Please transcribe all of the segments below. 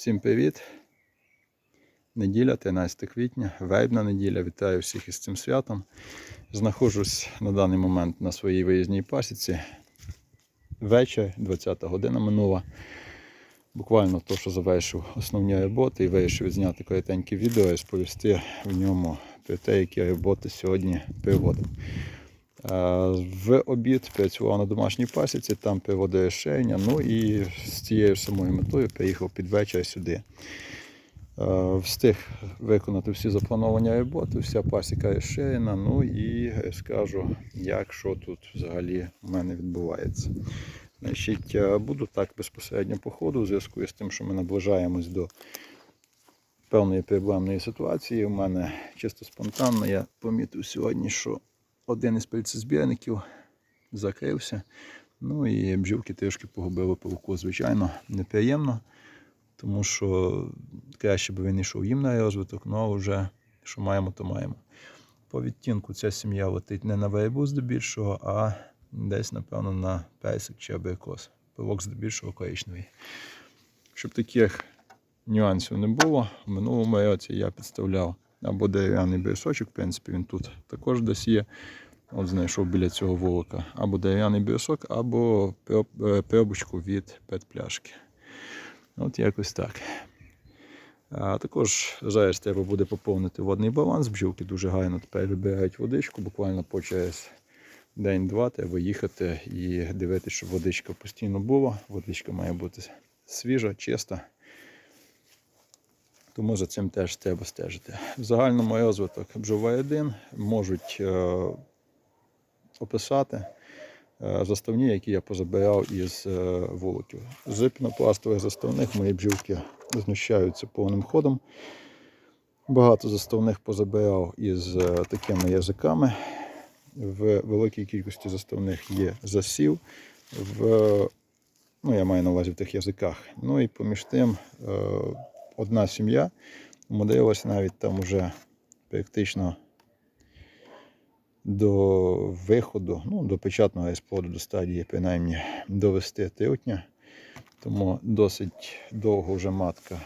Всім привіт! Неділя, 13 квітня, вейбна неділя. Вітаю всіх із цим святом. Знаходжусь на даний момент на своїй виїзній пасіці. Вечір, 20 година минула. Буквально то, що завершив основні роботи і вирішив зняти коротеньке відео і розповісти в ньому про те, які роботи сьогодні проводив. Е, В обід працював на домашній пасіці, там проводив решення. Ну і з цією самою метою приїхав під вечір сюди. Е, Встиг виконати всі заплановані роботи, вся пасіка розширена. Ну і скажу, як що тут взагалі в мене відбувається. Значить, е, буду так безпосередньо по ходу, у зв'язку з тим, що ми наближаємось до певної проблемної ситуації. У мене чисто спонтанно я помітив сьогодні, що один із пильцезбірників закрився. Ну і бджілки трішки погубили пилку. Звичайно, неприємно, тому що краще б він йшов їм на розвиток, ну а вже що маємо, то маємо. По відтінку ця сім'я летить не на вербу здебільшого, а десь, напевно, на персик чи абрикос. Пилок здебільшого коричневий. Щоб таких нюансів не було, в минулому році я підставляв або дерев'яний брусочок, в принципі, він тут також десь є. От знайшов біля цього вулика. Або дерев'яний брусок, або проб- е, пробочку від петпляшки. От якось так. А також зараз треба буде поповнити водний баланс. Бджілки дуже гарно тепер вибирають водичку. Буквально по через день-два треба їхати і дивитися, щоб водичка постійно була. Водичка має бути свіжа, чиста. Тому за цим теж треба стежити. В загальному розвиток бджола 1 можуть е, описати е, заставні, які я позабирав із е, вуликів. З пінопластових заставних мої бджілки знущаються повним ходом. Багато заставних позабирав із е, такими язиками. В великій кількості заставних є засів. В, ну, я маю на увазі в тих язиках. Ну і поміж тим е, одна сім'я умудрилась навіть там уже практично до виходу, ну, до печатного розплоду, до стадії, принаймні, довести трутня. Тому досить довго вже матка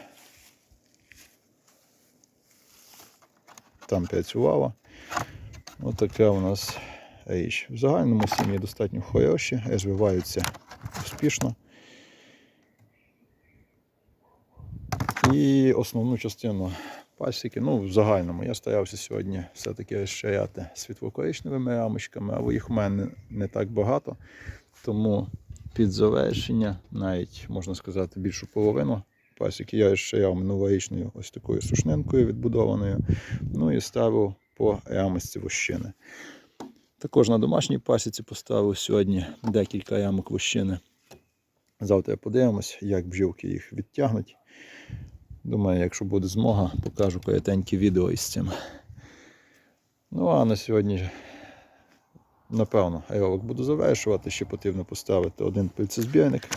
там працювала. Ось така у нас річ. В загальному сім'ї достатньо хороші, розвиваються успішно. І основну частину пасіки, ну, в загальному, я старався сьогодні все-таки розширяти світлокоричневими рамочками, але їх у мене не так багато. Тому під завершення, навіть можна сказати, більшу половину пасіки я розширяв минулорічною ось такою сушнинкою відбудованою. Ну і ставив по рамочці вощини. Також на домашній пасіці поставив сьогодні декілька рамок вощини. Завтра подивимось, як бджілки їх відтягнуть. Думаю, якщо буде змога, покажу коротеньке відео із цим. Ну а на сьогодні, напевно, аеролог буду завершувати. Ще потрібно поставити один пильцезбірник.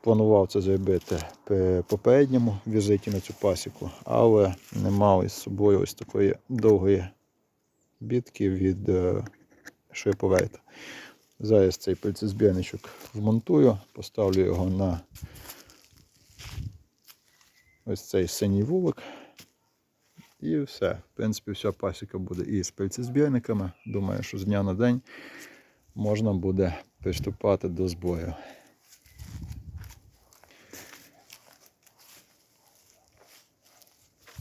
Планував це зробити при попередньому візиті на цю пасіку, але не мав із собою ось такої довгої бітки від е, шиповерта. Зараз цей пильцезбірничок вмонтую, поставлю його на ось цей синій вулик. І все. В принципі, вся пасіка буде і з пильцезбірниками. Думаю, що з дня на день можна буде приступати до збору.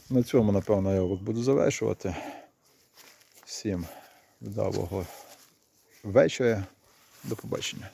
На цьому, напевно, я буду завершувати. Всім вдалого вечора. До побачення.